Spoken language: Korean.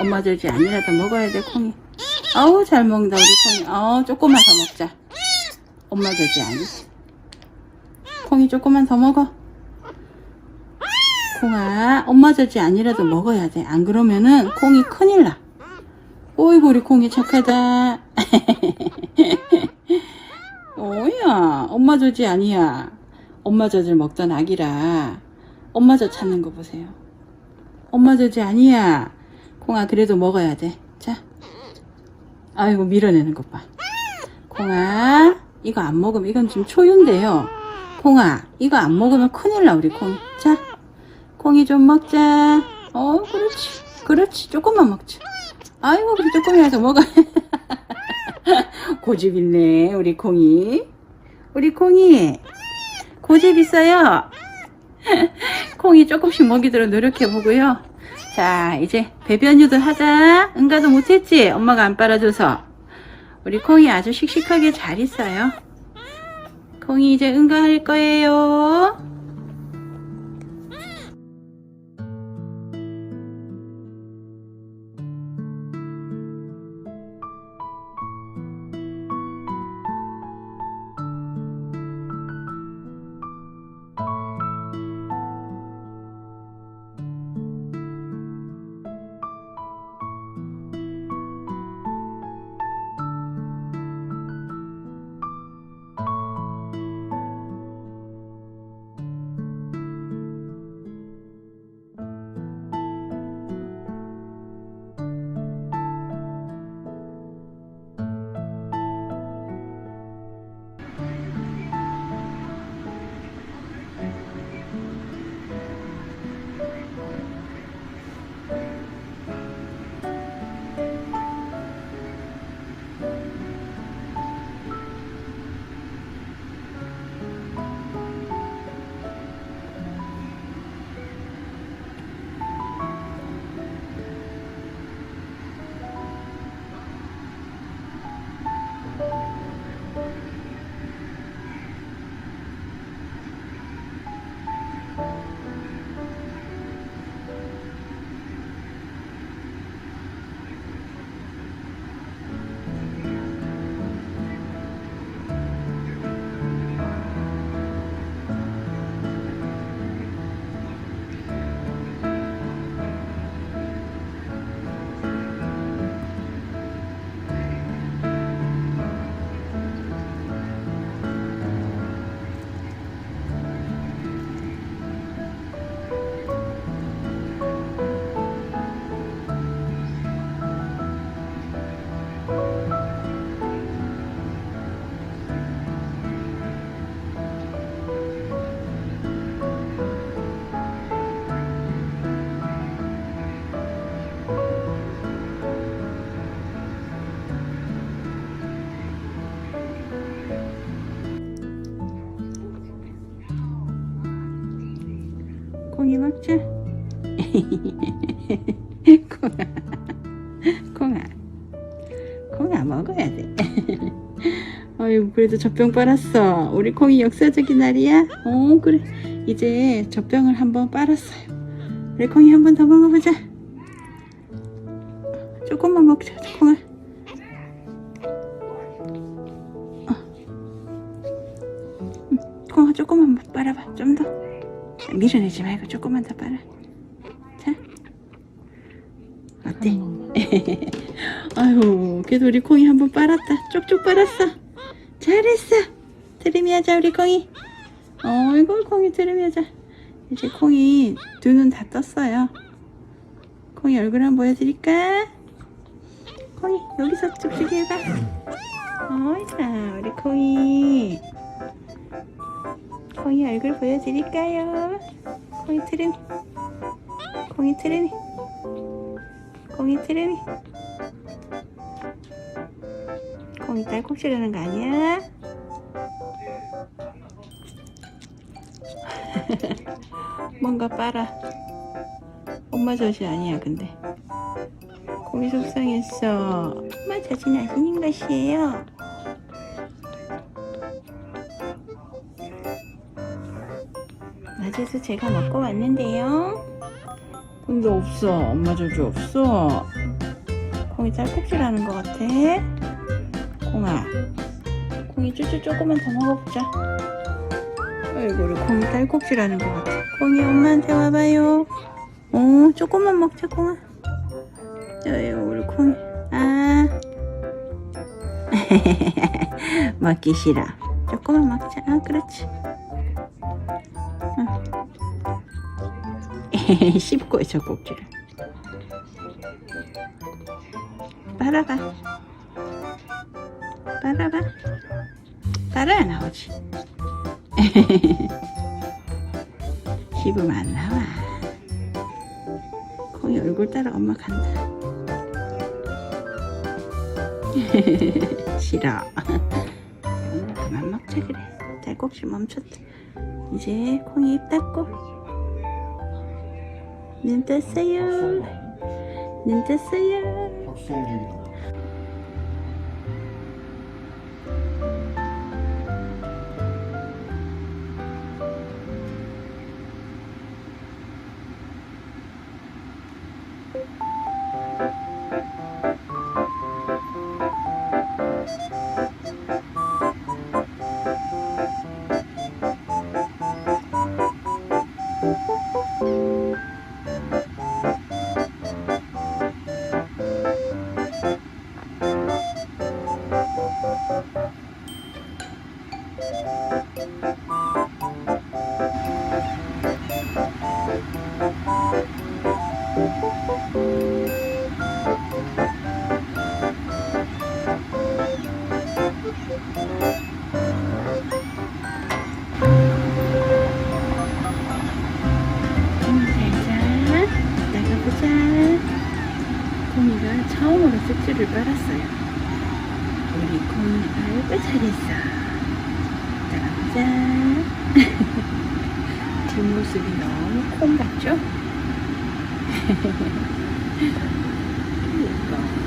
엄마 젖이 아니라도 먹어야 돼 콩이. 아우 잘 먹는다 우리 콩이. 아우 조금만 더 먹자. 엄마 젖이 아니지? 콩이 조금만 더 먹어. 콩아 엄마 젖이 아니라도 먹어야 돼. 안 그러면은 콩이 큰일 나. 오이고 우리 콩이 착하다. 어야 엄마 젖이 아니야. 엄마 젖을 먹던 아기라. 엄마 젖 찾는 거 보세요. 엄마 젖이 아니야 콩아 그래도 먹어야 돼 자. 아이고 밀어내는 것 봐. 콩아 이거 안 먹으면 이건 지금 초유인데요. 콩아 이거 안 먹으면 큰일 나 우리 콩이 자 콩이 좀 먹자. 어 그렇지. 그렇지. 조금만 먹자. 아이고 그래 조금이라도 먹어. 고집 있네 우리 콩이. 우리 콩이 고집 있어요? 콩이 조금씩 먹이도록 노력해 보고요 자 이제 배변 유도 하자. 응가도 못했지? 엄마가 안 빨아줘서. 우리 콩이 아주 씩씩하게 잘 있어요. 콩이 이제 응가할 거예요 콩이 먹자 콩아. 콩아. 콩아 먹어야 돼. 아이고 그래도 젖병 빨았어. 우리 콩이 역사적인 날이야? 어 그래. 이제 젖병을 한번 빨았어요. 우리 콩이 한번 더 먹어보자. 조금만 먹자 콩아. 어. 응, 콩아 조금만 빨아봐. 좀더 밀어내지 말고 조금만 더 빨아. 자. 어때? 아유, 그래도 우리 콩이 한번 빨았다. 쪽쪽 빨았어. 잘했어. 트림이 하자, 우리 콩이. 어이구, 콩이 트림이 하자. 이제 콩이 두 눈 다 떴어요. 콩이 얼굴 한번 보여드릴까? 콩이, 여기서 쪽쪽이 해봐. 어이구, 우리 콩이. 콩이 얼굴 보여드릴까요? 콩이 트림이 콩이 트림이 콩이 트림이 콩이 딸꾹질 하는 거 아니야? 뭔가 빨아. 엄마 젖이 아니야 근데. 콩이 속상했어. 엄마 젖이 나시는 것이에요 낮에도 제가 먹고 왔는데요. 근데 없어. 엄마 젖이 없어. 콩이 짤국질하는 것 같아. 콩아, 콩이 쭈쭈 조금만 더 먹어보자. 아이고, 우리 콩이 짤국질하는 것 같아. 콩이 엄마한테 와봐요. 어, 조금만 먹자, 콩아. 아이고, 우리 콩이. 아. 먹기 싫어. 조금만 먹자. 아, 그렇지. 씹고 있어, 꼭지를. 빨아봐. 빨아봐. 빨아야 나오지. 씹으면 안 나와. 거의 얼굴 따라 엄마 간다. 싫어. 그만 먹자 그래. 딸꾹질 멈췄다. 이제 콩이 입 닫고 눈 떴어요. 눈 떴어요. 움직이다. 잘자 콩이가 처음으로 쑥주를 빨았어요. 우리 콩이 아이고 잘했어. 나가보자. 뒷모습이 너무 콩 같죠? 그러니까